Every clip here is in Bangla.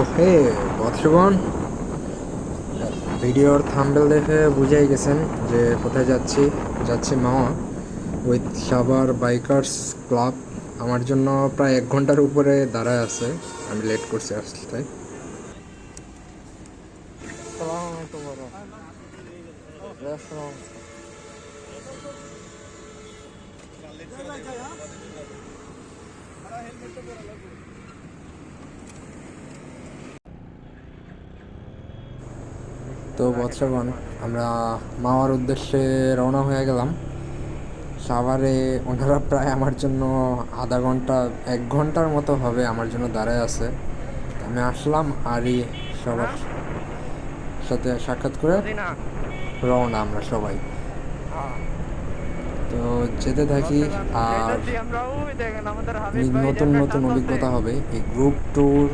ওকে বৎসগণ। ভিডিওর থাম্বেল দেখে বুঝেই গেছেন যে কোথায় যাচ্ছি। যাচ্ছি Mawa with Sabar bikers club. আমার জন্য প্রায় এক ঘণ্টার উপরে দাঁড়ায় আছে। আমি লেট করছি আসতে। বৎসগণ আমরা মামার উদ্দেশ্যে রওনা হয়ে গেলাম। সাভারে ওনারা প্রায় আমার জন্য আধা ঘণ্টা এক ঘণ্টার মতো হবে আমার জন্য দাঁড়ায় আছে। আমি আসলাম আরই সবার সাথে সাক্ষাৎ করে রওনা আমরা সবাই। তো যেতে থাকি আর নতুন নতুন অভিজ্ঞতা হবে। এই গ্রুপ ট্যুর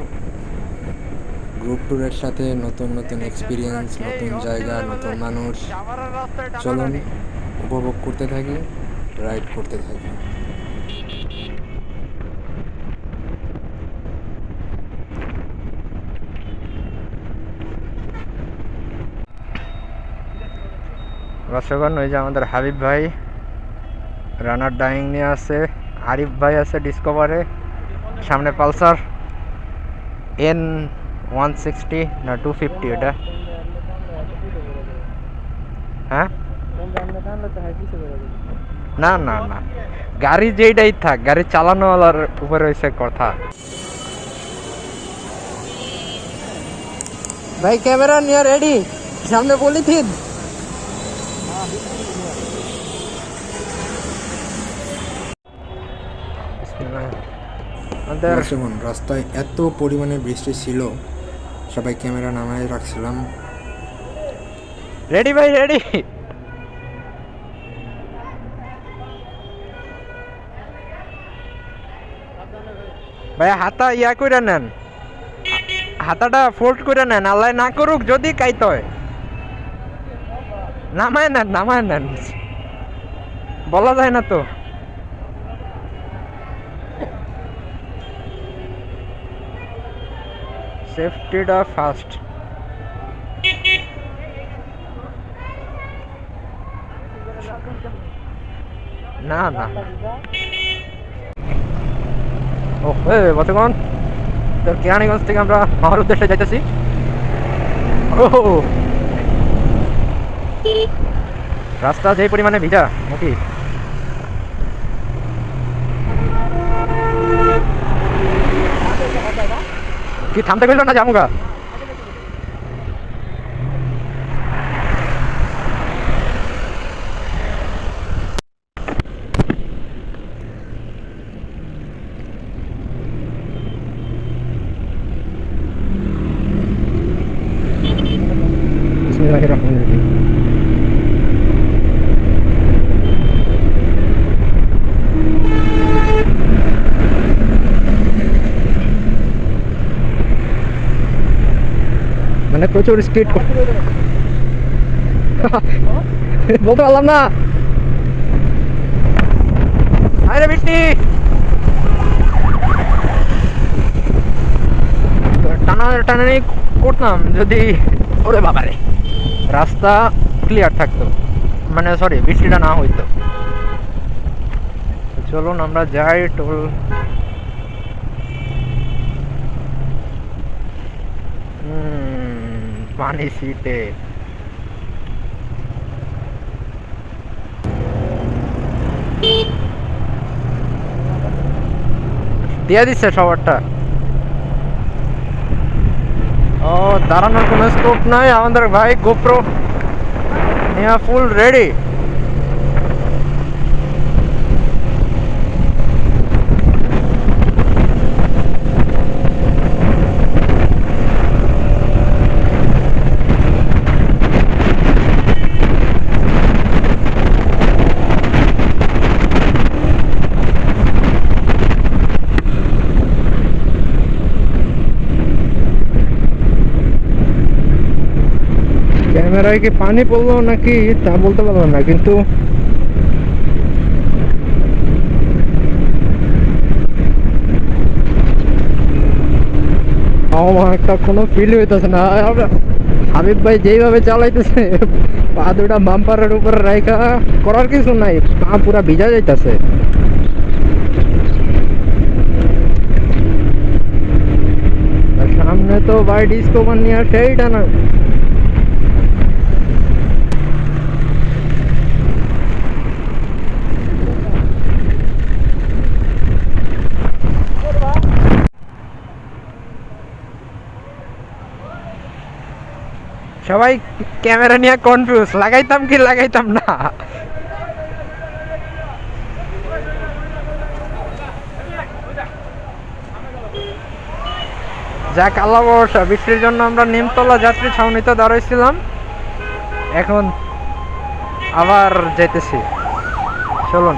গ্রুপ ট্যুরের সাথে নতুন নতুন এক্সপিরিয়েন্স নতুন জায়গা, নতুন মানুষ। চলুন, উপভোগ করতে থাকি রাইড করতে থাকি। দর্শকগণ, ওই যে আমাদের হাবিব ভাই রানার ডাইং নিয়ে আছে। আরিফ ভাই আছে ডিসকভারে সামনে পালসার। এন ওয়ান সিক্সটি না টু ফিফটি এটা? হ্যাঁ? না না না। গাড়ি যেইটাই থাক গাড়ি চালানোওয়ালার উপরে হয়েছে কথা। ভাই ক্যামেরা নিয়ে রেডি সামনে পলিথিন? রাস্তায় এত পরিমাণে বৃষ্টি ছিল সবাই ক্যামেরা নামায় রাখছিলাম। রেডি ভাই রেডি ভাই, হাতা ইয়া করে নেন। হাতাটা ফোল্ড করে নেন, আল্লাহ না করুক যদি কাইতে নামায় নেন নামায় নেন। বলা যায় না তো। সেফটিটা ফার্স্ট না না ও এ বর্তমান তোর কেরানীগঞ্জ থেকে আমরা মামার উদ্দেশ্যে যাইতেছি। ও রাস্তা যে পরিমাণে ভিজা, নাকি? কি থামতে গেল না জামুগা প্রচুর স্পিড বলতে পারলাম না। রাস্তা ক্লিয়ার থাকতো। মানে সরি বৃষ্টিটা না হইতো। চলুন আমরা যাই টোল হুম, পানি সিটে দিয়ে দিচ্ছে সবারটা ও দাঁড়ানোর কোনো স্কোপ নাই আমাদের ভাই গোপ্রো নিয়ে ফুল রেডি ক্যামেরায় কি পানি পড়ল নাকি? তা বলতে পারলাম না, কিন্তু কোনো ফিল হইতেছে না। হাবিব ভাই যেইভাবে চালাইতেছে, পা দুটা বাম্পারের উপরে রাইখা করার কিছু নাই, পা পুরা ভিজা যাইতেছে। সামনে তো ভাই ডিসকভার নিয়ে সেইটা না সবাই ক্যামেরা নিয়ে কনফিউজ লাগাইতাম কি লাগাইতাম না? যাক, আল্লাহ ভরসা, বৃষ্টির জন্য আমরা নিমতলা যাত্রী ছাউনিতে দাঁড়াইছিলাম। এখন আবার যেতেছি চলুন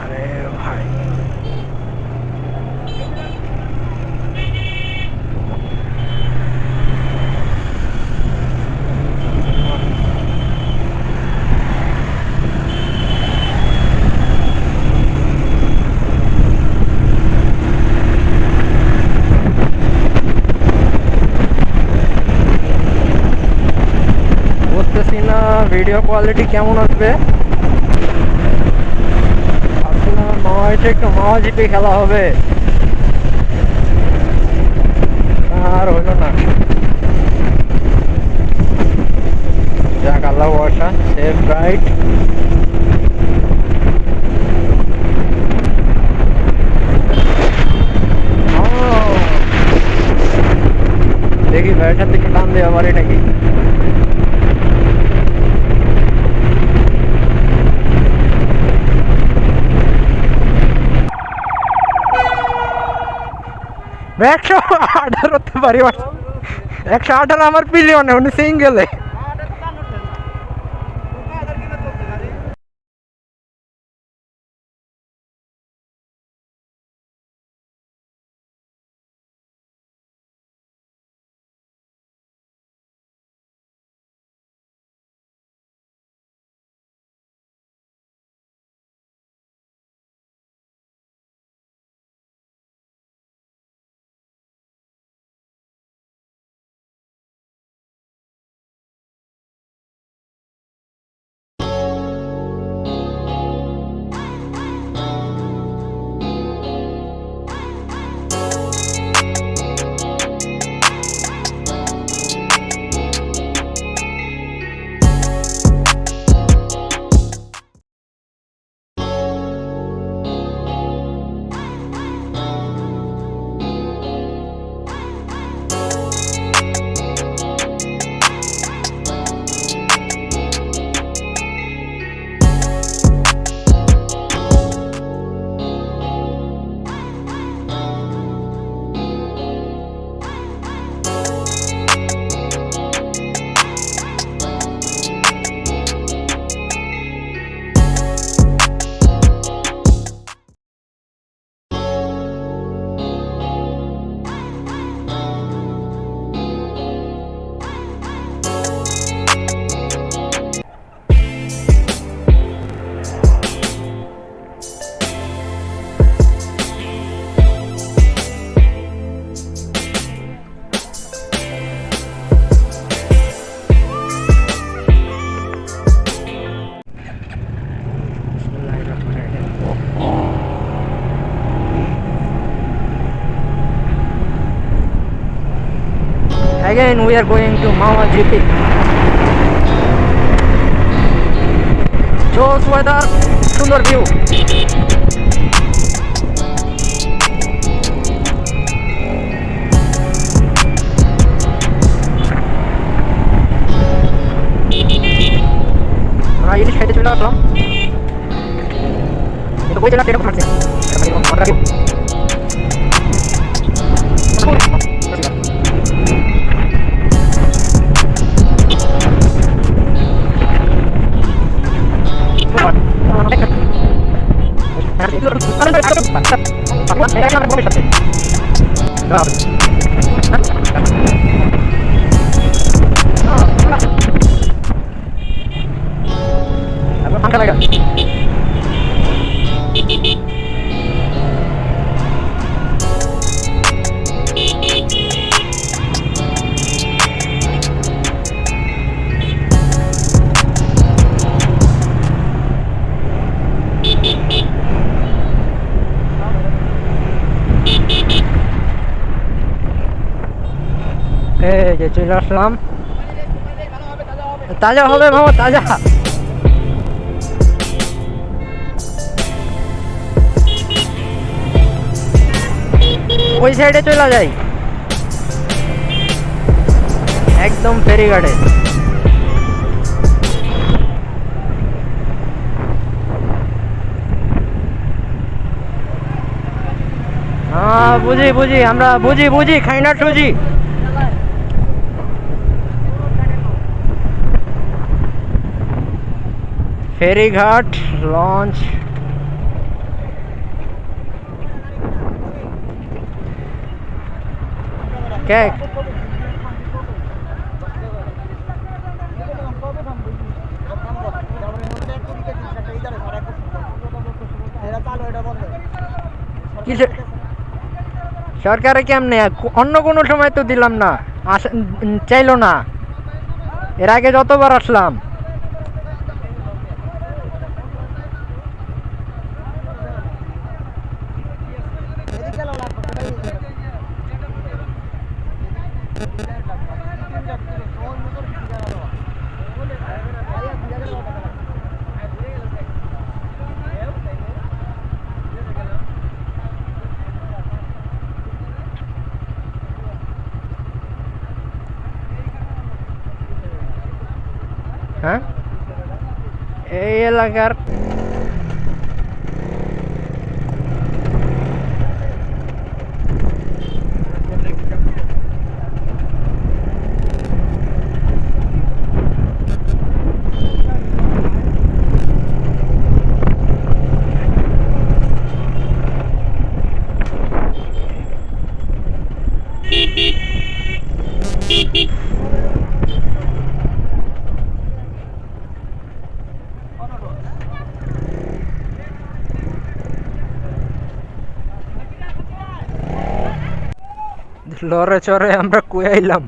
আরে ভাই বুঝতেছি না ভিডিও কোয়ালিটি কেমন আসবে? ভাবছিলাম একটু মামা খেলা হবে। আর হইল না। যাক, আল্লাহ ভরসা সেফ রাইট দেখি সাথে একটু টান দেওয়া পারি নাকি? একশো আঠারো হতে পারি একশো আঠারো আমার পিলিয়নে উনি সিঙ্গেলে Again, we are going to Mama GP. Joss weather, সুন্দর view. ইলিশ খাইতে চলে আসলাম কিন্তু ওই জায়গাটা এরকম থাকছে এরকম सकते এই যে চলে আসলাম। তাজা হবে মামা, তাজা। ওই সাইডে চলে যাই। একদম বুঝি বুঝি, আমরা বুঝি বুঝি খাই না সুজি। ফেরিঘাট লঞ্চ। কেক সরকারে কেমনে? অন্য কোনো সময় তো দিলাম না। চাইলো না। এর আগে যতবার আসলাম। হ্যাঁ এই এলাকার লরে চরে আমরা কুয়াইলাম।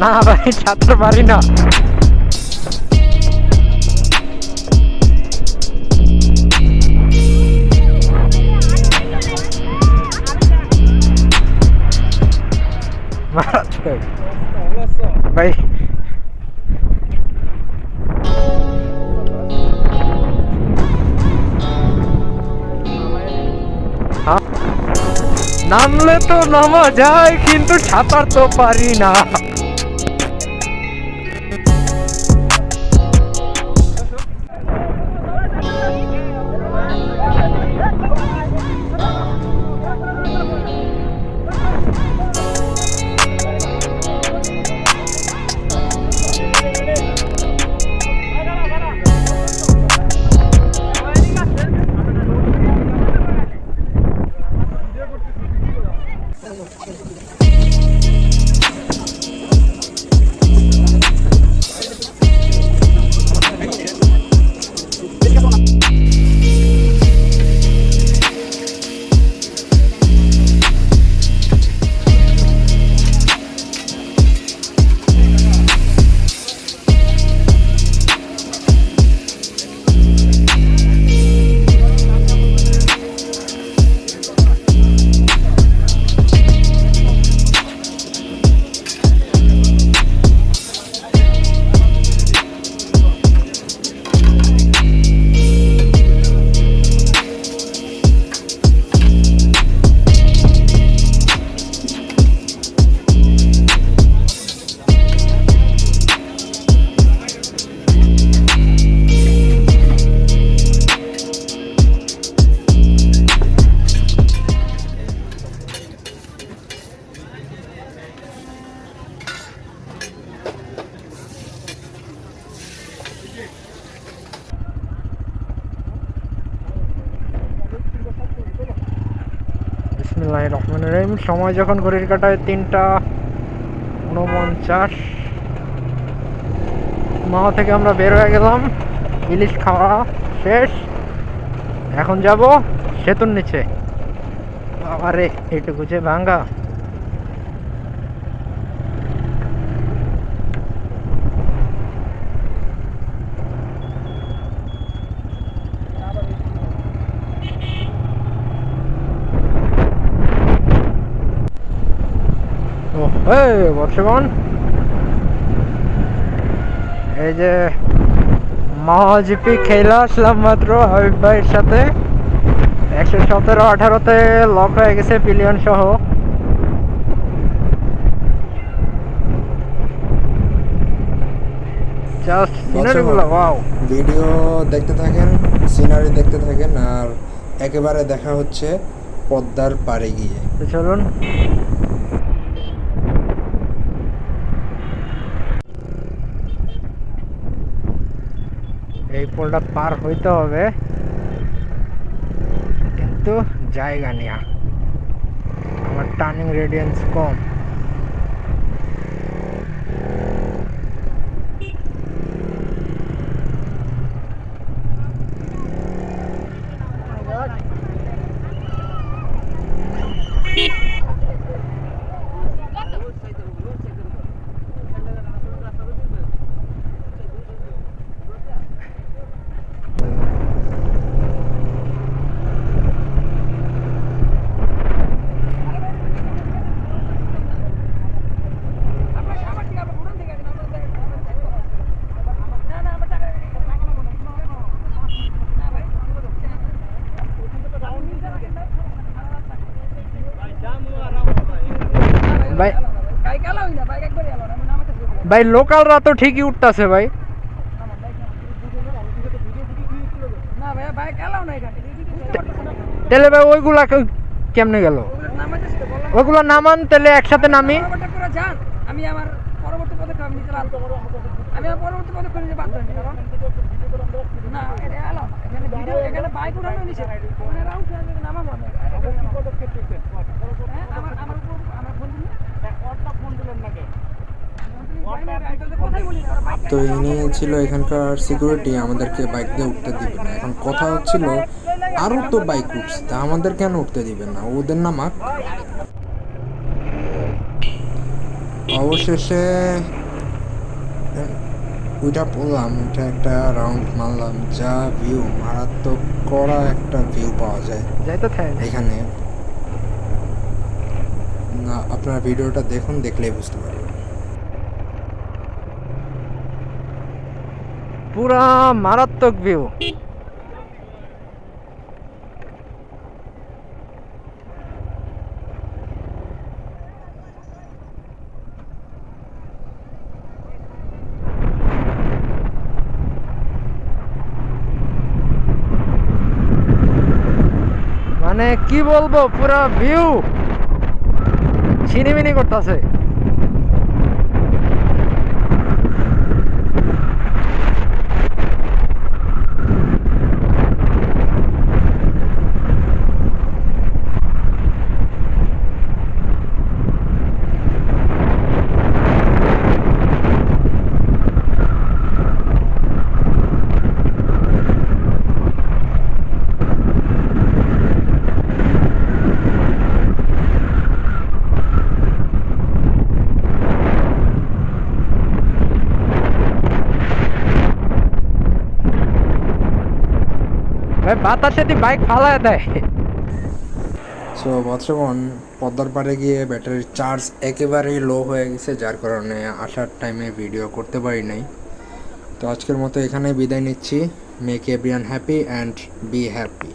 না ভাই ছাত্র পারি না। মারাত্মক। নামলে তো নামা যায় কিন্তু সাঁতার তো পারি না। সময় যখন ঘড়ির কাটায় তিনটা উনপঞ্চাশ। মামা থেকে আমরা বের হয়ে গেলাম। ইলিশ খাওয়া শেষ। এখন যাব সেতুর নিচে। আরে এটুকু যে ভাঙ্গা। এই বর্ষবন। এই যে মহাজিপি খেলা আসলাম মাত্র হাবিব ভাইয়ের সাথে। একশো সতেরো আঠারোতে লক হয়ে গেছে পিলিয়ন সহ। জাস্ট সিনারি ওয়াও ভিডিও দেখতে থাকেন সিনারি দেখতে থাকেন আর একেবারে দেখা হচ্ছে পদ্মার পাড়ে গিয়ে। চলুন এই পোলটা পার হইতে হবে কিন্তু জায়গা নেয়া আমার টার্নিং রেডিয়েন্স কম ভাই ভাই লোকালরা তো ঠিকই উঠতেছে ভাই। তাহলে ভাই ওইগুলা কেমনে গেল? ওইগুলো নামান তাহলে একসাথে নামি। আমি আমার পরবর্তী পদক্ষেপ আমি নিতে বাধ্য আমি আমার পরবর্তী পদক্ষেপ নিতে বাধ্য হইনি, কারণ না এটা এখানে ভিডিও এখানে বাইক উঠানো ওনারা উঠে না হ্যাঁ, আমার আমার উপর আমার ফোন দিলে ফোন দিলেন নাকি কথাই বলি না ওরা বাইক তো ইনি ছিল এখানকার সিকিউরিটি আমাদেরকে বাইক দিয়ে উঠতে দিবে না। এখন কথা হচ্ছিল আরও তো বাইক উঠছে তা আমাদের কেন উঠতে দিবে না? ওদের নামাক অবশেষে ওইটা পড়লাম ওইটা একটা রাউন্ড মারলাম যা ভিউ মারাত্মক করা একটা ভিউ পাওয়া যায়। তো এখানে। না আপনারা ভিডিওটা দেখুন দেখলেই বুঝতে পারবেন। পুরা মারাত্মক ভিউ মানে কি বলব পুরা ভিউ ছিনিমিনি করতেছে ভাই বাতাসে দি বাইক ফালায় দেয়। সো বৎসগণ পদ্মার পাড়ে গিয়ে ব্যাটারির চার্জ একেবারেই লো হয়ে গেছে, যার কারণে আসার টাইমে ভিডিও করতে পারি নাই। তো আজকের মতো এখানেই বিদায় নিচ্ছি। Make everyone happy and be happy